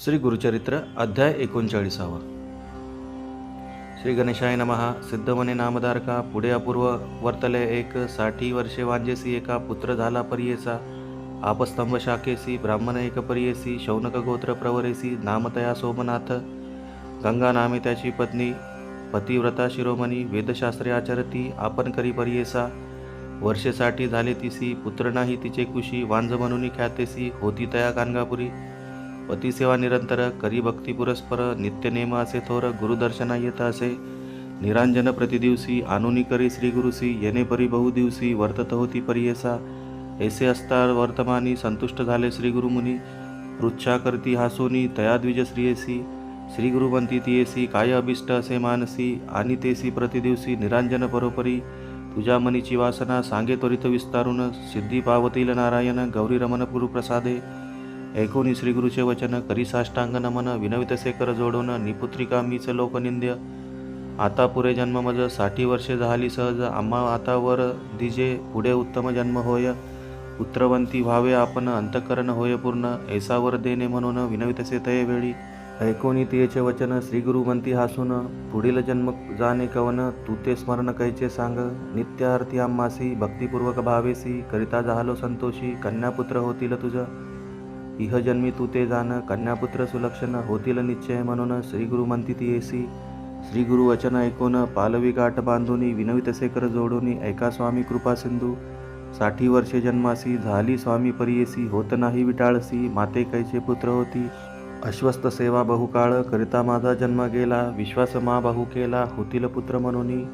श्री गुरुचरित्र अध्याय एकोणचाळीसावा. श्री गणेशाय नमहा सिद्धमने नामधारका पुढे अपूर्व वर्तले एक साठी वर्षे वांजेसी एका पुत्र झाला परियेचा आपस्तंभ शाखेसी ब्राह्मण एक परियेसी शौनक गोत्र प्रवरेसी नामतया सोमनाथ गंगा नामे त्याची पत्नी पतिव्रता शिरोमणी वेदशास्त्रे आचरती आपण करी परियेसा वर्षेसाठी झाले तिसी पुत्र नाही तिचे कुशी वांज म्हणून ख्यातेसी होती तया कानगापुरी पतिसेवा निरंतर करी भक्ती पुरस्पर नित्यनेम असे थोर गुरुदर्शना येत असे. निरांजन प्रतिदिवसी आनुनी करी श्री गुरुसी येणे परी बहुदिवसी वर्तत होती परियेसा ऐसे असता वर्तमानी संतुष्ट झाले श्री गुरुमुनी पृच्छा करती हासोनी तया द्विज श्रियेसी श्री गुरुवंती तियेसी काय अभिष्ट असे मानसी. आणि तेसी प्रतिदिवसी निरांजन परोपरी. तुझ्या मनीची वासना सांगे त्वरित विस्तारून. सिद्धी पावतील नारायण गौरी रमण गुरुप्रसादे ऐकोनी श्रीगुरुचे वचन करी साष्टांग नमन विनवितसे कर जोडून निपुत्रिका मीच लोकनिंद्य. आता पुरे जन्म मजसाठी वर्षे झाली सहज आम्हा आता वर दिजे पुढे उत्तम जन्म होय. पुत्रवंती व्हावे आपण अंतकरण होय पूर्ण ऐसावर देणे म्हणून विनवितसे तये वेळी. ऐकोनी तियेचे वचन श्री गुरुवंती हासून पुढील जन्म जाणे कवन तू ते स्मरण कैचे सांग. नित्यार्थी आरती आम्हासी भक्तिपूर्वक भावेसी करिता झालो संतोषी कन्यापुत्र होतील तुझं. इह जन्मी तू ते जाण कन्यापुत्र सुलक्षण होतील निश्चय म्हणून श्रीगुरु म्हणती ती येसी. श्रीगुरु वचन ऐकून पालवी गाठ बांधुनी विनवितसे कर जोडूनी ऐका स्वामी कृपा सिंधू. साठी वर्षे जन्मासी झाली स्वामी परियेसी होत नाही विटाळसी माते कैचे पुत्र होती? अश्वस्त सेवा बहुकाळ करिता माझा जन्म गेला विश्वास मा बहु केला होतील पुत्र म्हणून.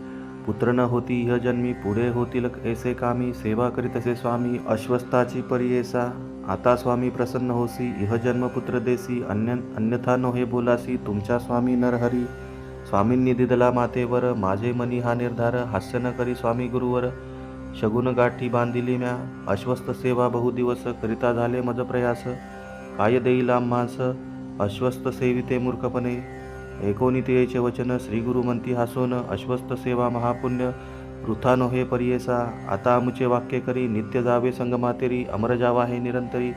पुत्र न होती इह जन्मी पुढे होतील ऐसे कामी सेवा करीतसे स्वामी अश्वस्ताची परियेसा. आता स्वामी प्रसन्न होसी इह जन्म पुत्र देसी अन्य अन्यथा नो हे बोलासी तुमच्या स्वामी नरहरी। स्वामींनी दिदला मातेवर माझे मनी हा निर्धार हास्य न करी स्वामी गुरुवर। शगुन गाठी बांधिली म्या अश्वस्त सेवा बहुदिवस करिता झाले मज प्रयास। काय देईल मांस अश्वस्त सेविते मूर्खपणे। एकोणितेचे वचन श्री म्हणती हासोन अश्वस्त सेवा महापुण्य वृथा नोहे परियेसा आता आमुचे वाक्य करी नित्य जावे संगमातेरी अमर जावा हे निरंतरी.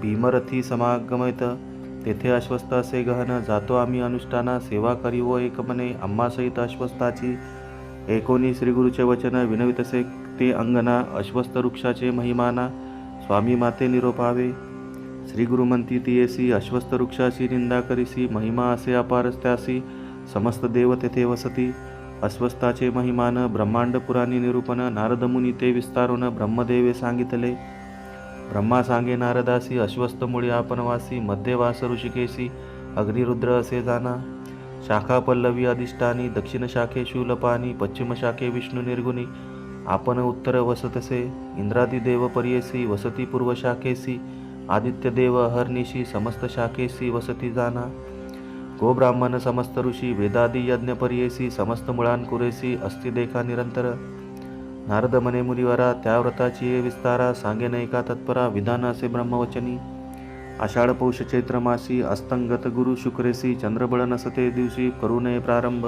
भीमरथी समागमत तेथे अश्वस्त असे गहन. जातो आम्ही अनुष्ठाना सेवा करी व एकमने आम्हासहित अश्वस्थाची एकोणी श्रीगुरुचे वचन विनवितसे ते अंगना अश्वस्थ वृक्षाचे महिमाना. स्वामी माते निरोपावे. श्री गुरुमंती तियेसी अश्वस्थ वृक्षाची निंदा करीसी. महिमा असे अपार त्यासी समस्त देव तेथे वसती. अस्वस्थाचे महिमान ब्रह्मांड पुराणी निरूपण नारदमुनी ते विस्तारून ब्रह्मदेवे सांगितले. ब्रह्मा सांगे नारदासी अस्वस्थ मुळे आपण वासी मध्यवास ऋषिकेशी अग्निरुद्र असे जाना. शाखा पल्लवी अधिष्ठानी दक्षिण शाखे शूलपानी पश्चिम शाखे विष्णू निर्गुणी आपण उत्तर वसतसे इंद्रादिदेव पर्येसी वसती पूर्व शाखेसी आदित्यदेव अहर्निशी समस्त शाखेसी वसती जाना. गोब्राह्मण समस्त ऋषी वेदादी यज्ञ पर्येसी समस्त मुळान कुरेसी अस्ति देखा निरंतर। नारद मने मुनिवरा त्या व्रताची ये विस्तारा सांगे नैका तत्परा विधान असे ब्रह्मवचनी। आषाढ पौष चैत्र मासी अस्तंगत गुरु शुक्रेसी चंद्रबळ नसते दिवशी करू नये प्रारंभ।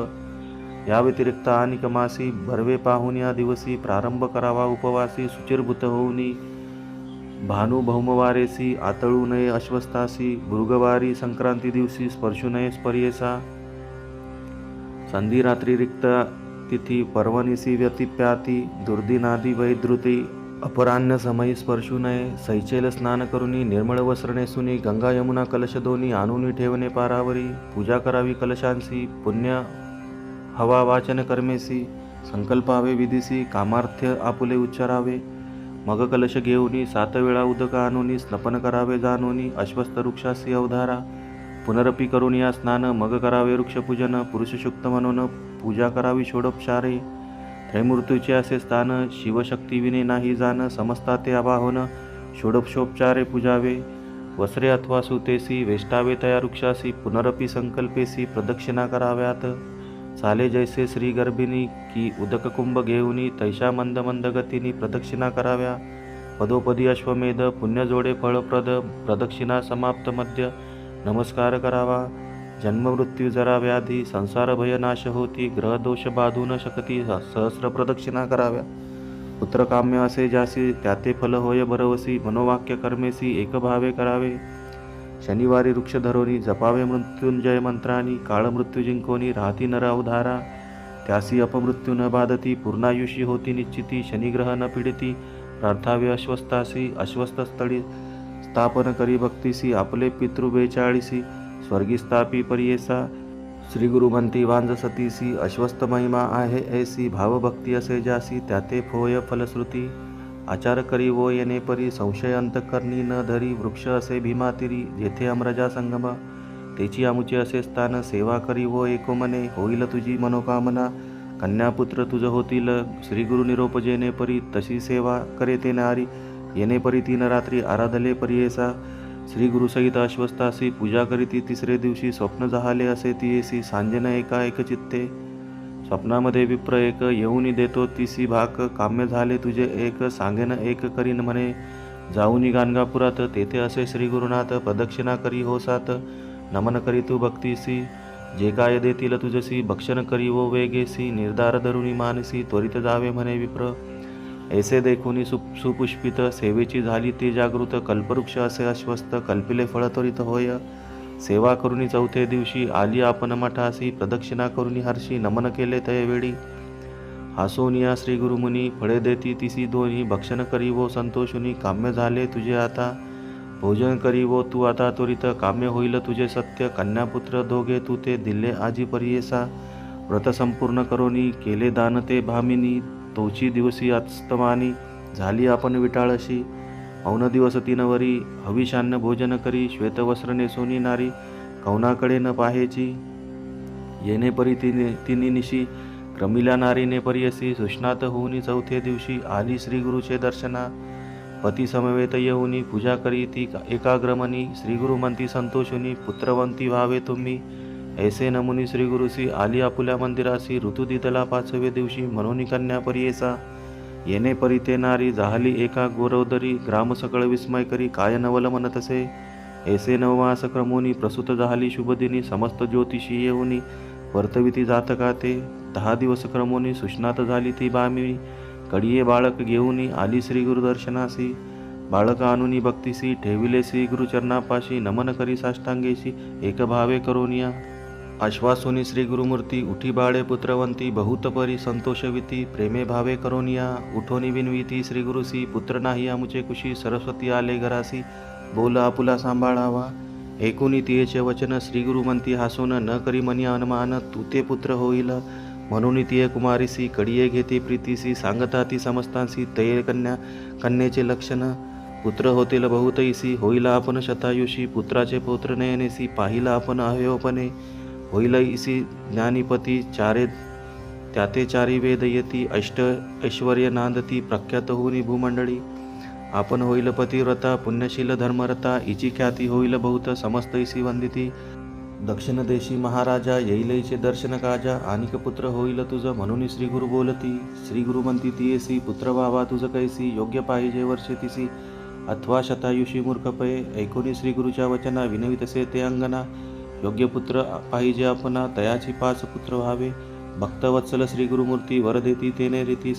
या व्यतिरिक्त आनिक मासी भरवे पाहून या दिवसी प्रारंभ करावा उपवासी सुचिरभूत होऊनी। भानुभौमवारेसी आतळू नये अश्वस्थासी भृगवारी संक्रांती दिवशी स्पर्शू नये स्पर्येसा। संधी रात्री रिक्त तिथी पर्वणीसी व्यतिप्याती दुर्दिनादी वैद्रुती अपराह्न समयी स्पर्शू नये सैचेल स्नान करुनी निर्मळ वस्त्र नेसुनी गंगा यमुना कलश दोन्ही आणूनी ठेवणे पारावरी पूजा करावी कलशांसी पुण्य हवा वाचन कर्मेसी संकल्पावे विधीसी कामार्थ्य आपुले उच्चारावे। मग कलश घेऊनी सात वेळा उदक आणूनी स्नपन करावे जाणूनी अश्वस्त वृक्षासी अवधारा. पुनरपी करून या स्नान मग करावे वृक्षपूजन पुरुषशुक्त म्हणून पूजा करावी षोडोपचारे. त्रैमूर्तीचे असे स्थान शिवशक्तीविने नाही जाण समजता ते अबाहोन षोडोपशोपचारे पूजावे. वस्त्रे अथवा सुतेसी वेष्टावे तया वृक्षासी पुनरपी संकल्पेसी प्रदक्षिणा कराव्यात. चाले जैसे श्री गर्भिणी की उदक कुंभ घेऊनी तैशा मंद मंद गतीनी प्रदक्षिणा कराव्या. पदोपदी अश्वमेध पुण्यजोडे फळप्रद प्रदक्षिणा समाप्त मध्य नमस्कार करावा. जन्ममृत्यू जरा व्याधी संसार भयनाश होती ग्रहदोष बाधू न शकती सहस्र प्रदक्षिणा कराव्या. पुत्रकाम्य असे जासी त्याते फल होय भरवसी मनोवाक्य कर्मेसी एकभावे करावे. शनिवारी वृक्ष धरोनी जपावे मृत्युंजय मंत्रानी काळ मृत्यू जिंकोनी राहती नर अवधारा त्यासी अपमृत्यू न बाधती पूर्णायुषी होती निश्चिती शनिग्रह न पीडिती. प्रार्थावे अश्वस्थासी अश्वस्थस्थळी स्थापन करी भक्तीसी आपले पितृ बेचाळीसी स्वर्गी स्थापी परियेसा. श्री गुरु म्हणती वांज सतीसी अश्वस्थ महिमा आहे ऐसी भावभक्ती असे जासी त्याते फोय फलश्रुती. आचार करी वो येणे परी संशय अंतकरणी न धरी वृक्ष असे भीमातिरी जेथे अमरजा संगम. तेची आमुचे असे स्थान सेवा करी वो एको मने. होईल तुझी मनोकामना. कन्यापुत्र तुझ होतील. श्री गुरु निरोप जेणे परी तशी सेवा करे ते नारी. येणे परी तीन रात्री आराधले परियेसा श्री गुरुसहित अश्वस्थासी पूजा करीती तिसरे दिवशी स्वप्न जहाले असे ती येसी सांजन एका एक चित्ते. स्वप्नामध्ये विप्र एक येऊनी देतो तिसी भाक काम्य झाले तुझे एक सांगेन एक करीन म्हणे. जाऊनी गाणगापुरात तेथे असे श्री गुरुनाथ प्रदक्षिणा करी हो सात नमन करी तू भक्तीसी जे काय देतील तुझसी भक्षण करी वो वेगेसी निर्धार धरुणी मानसी त्वरित जावे म्हणे विप्र. ऐसे देखुनी सु सुपुष्पित सेवेची झाली ती जागृत कल्पवृक्ष असे अश्वस्त कल्पिले फळ त्वरित होय. सेवा करूनी चौथे दिवशी आली आपण मठासी प्रदक्षिणा करुनी हर्षी नमन केले तयवेळी हासोनिया श्री गुरुमुनी फळे देती तिसी दोन्ही भक्षण करी वो संतोषुनी काम्य झाले तुझे आता. भोजन करी वो तू आता त्वरित काम्य होईल तुझे सत्य. कन्यापुत्र दोघे तू ते दिले आजी परियेसा. व्रत संपूर्ण करोनी केले दान ते भामिनी तोची दिवशी अस्तमानी झाली आपण विटाळशी. औन दिवस तीनवरी हविषान्न भोजन करी श्वेतवस्त्र नेसोनी नारी कौनाकडे न पाहेची. येणे परी तिने तिनी निशी क्रमिला नारीने असी सुष्णात होऊनी चौथे दिवशी आली श्री गुरुचे दर्शना. पती समवेत येऊनी पूजा करी ती एकाग्रमनी श्रीगुरु म्हणती संतोषुनी पुत्रवंती व्हावे तुम्ही. ऐसे नमुनी श्रीगुरुसी आली आपुल्या मंदिरासी ऋतुदितला पाचवे दिवशी म्हणून कन्या परियेसा येणे परिते नारी जाहली एका गोरवदरी ग्राम सकळ विस्मय करी काय नवल म्हणतसे ऐसे नवमास क्रमोनी प्रसूत झाली शुभदिनी समस्त ज्योतिषी येऊनी वर्तविती जातका ते? दहा दिवस क्रमोनी सुष्णात झाली ती बामी. कडिये बाळक घेऊनी आली श्री गुरुदर्शनासी. बाळक आणुनी भक्तीसी ठेविले श्री गुरुचरणापाशी नमन करी साष्टांगेशी एकभावे करोनिया. आश्वासोनी श्री गुरुमूर्ती उठी बाळे पुत्रवंती बहुत परी संतोषविती प्रेमे भावे करोनिया उठोनी विनविती श्री गुरुसी पुत्र नाही आमुचे कुशी सरस्वती आले घरासी बोला आपुला सांभाळावा. ऐकुनी तियेचे वचन श्री गुरु हासून न करी मनी अनुमान तू ते पुत्र होईल. म्हणून तिये कुमारीसी कडिये घेते प्रीतीसी सांगता ती समस्तांसी तये कन्या कन्येचे लक्षण. पुत्र होतील बहुतैसी होईल आपण शतायुषी पुत्राचे पौत्र नयनेसी पाहिला आपण अवयवपणे होईल इसी ज्ञानीपती चारे त्याते चारी वेद येती अष्ट ऐश्वर्य नांदती प्रख्यात होऊनी भूमंडळी. आपण होईल पतिव्रता पुण्यशील धर्मरता इची ख्याती होईल बहुत समस्त इसी वंदिती. दक्षिण देशी महाराजा येईलईचे दर्शन काजा आणिक पुत्र होईल तुझ म्हणून श्री गुरु बोलती. श्री गुरु म्हणती तियेसी पुत्र बाबा तुझ कैसी योग्य पाहिजे वर्षे तिसी. अथवा शतायुषी मूर्खपये ऐकोनी श्री गुरुच्या वचना विनवितसे ते अंगना योग्य पुत्र पाहिजे आपण तयाची पाच पुत्र व्हावे. भक्तवत्सल श्री गुरुमूर्ती वर देती तेने रीती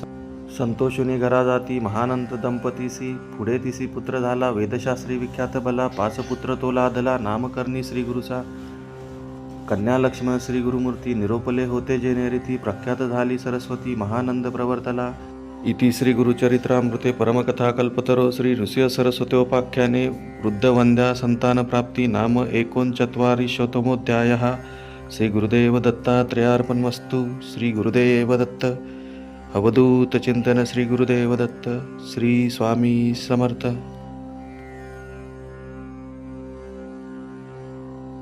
संतोषुनी घरा जाती महानंत दंपतीसी पुढे तिसी पुत्र झाला वेदशास्त्री विख्यात बला. पाच पुत्र तो लादला नामकर्णी श्री गुरुचा कन्या लक्ष्मण श्री गुरुमूर्ती निरोपले होते जेने रीती. प्रख्यात झाली सरस्वती महानंद प्रवर्तला. इति श्री गुरुचरित्रामृते परमकथाकल्पतरो श्री नृसिंह सरस्वतोपाख्याने सन्तानप्राप्ति नाम एकोनचत्वारिशतमोऽध्यायः। श्रीगुरुदेवदत्तात्रयार्पणमस्तु श्रीगुरुदेवदत्त अवधूतचिन्तन श्रीगुरुदेवदत्त गुरुदेव दत्त। दत्त समर्थ।